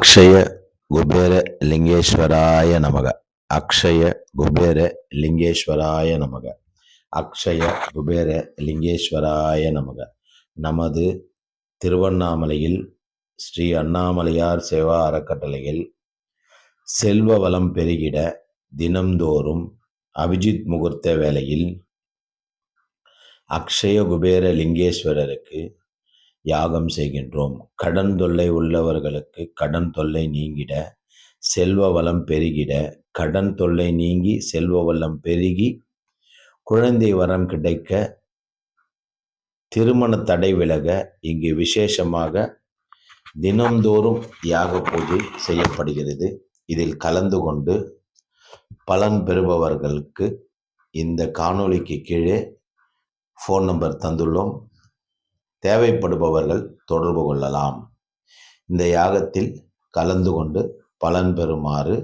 அக்ஷய குபேர லிங்கேஸ்வராய நமக அக்ஷய குபேர லிங்கேஸ்வராய நமக அக்ஷய குபேர லிங்கேஸ்வராய நமக நமது திருவண்ணாமலையில் ஸ்ரீ அண்ணாமலையார் சேவா அறக்கட்டளையில் செல்வ வளம் பெருகிட தினம்தோறும் அபிஜித் முகூர்த்த வேளையில் அக்ஷய குபேர லிங்கேஸ்வரருக்கு யாகம் செய்கின்றோம். கடன் தொல்லை உள்ளவர்களுக்கு கடன் தொல்லை நீங்கிட செல்வ வளம் பெருகிட கடன் தொல்லை நீங்கி செல்வ வளம் பெருகி குழந்தை வரம் கிடைக்க திருமண தடை விலக இங்கு விசேஷமாக தினந்தோறும் யாக பூஜை செய்யப்படுகிறது. இதில் கலந்து கொண்டு பலன் பெறுபவர்களுக்கு இந்த காணொளிக்கு கீழே ஃபோன் நம்பர் தந்துள்ளோம். தேவைப்படுபவர்கள் தொடர்பு கொள்ளலாம். இந்த யாகத்தில் கலந்து கொண்டு பலன் பெறுமாறு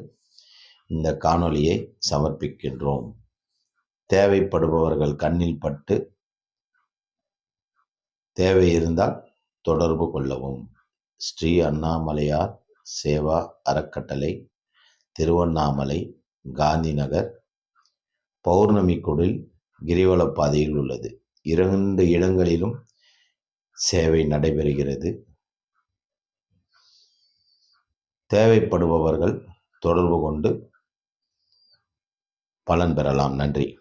இந்த காணொளியை சமர்ப்பிக்கின்றோம். தேவைப்படுபவர்கள் கண்ணில் பட்டு தேவை இருந்தால் தொடர்பு கொள்ளவும். ஸ்ரீ அண்ணாமலையார் சேவா அறக்கட்டளை திருவண்ணாமலை காந்தி நகர் பௌர்ணமி குடில் கிரிவலப்பாதையில் உள்ளது. இரண்டு இடங்களிலும் சேவை நடைபெறுகிறது. தேவைப்படுபவர்கள் தொடர்பு கொண்டு பலன் பெறலாம். நன்றி.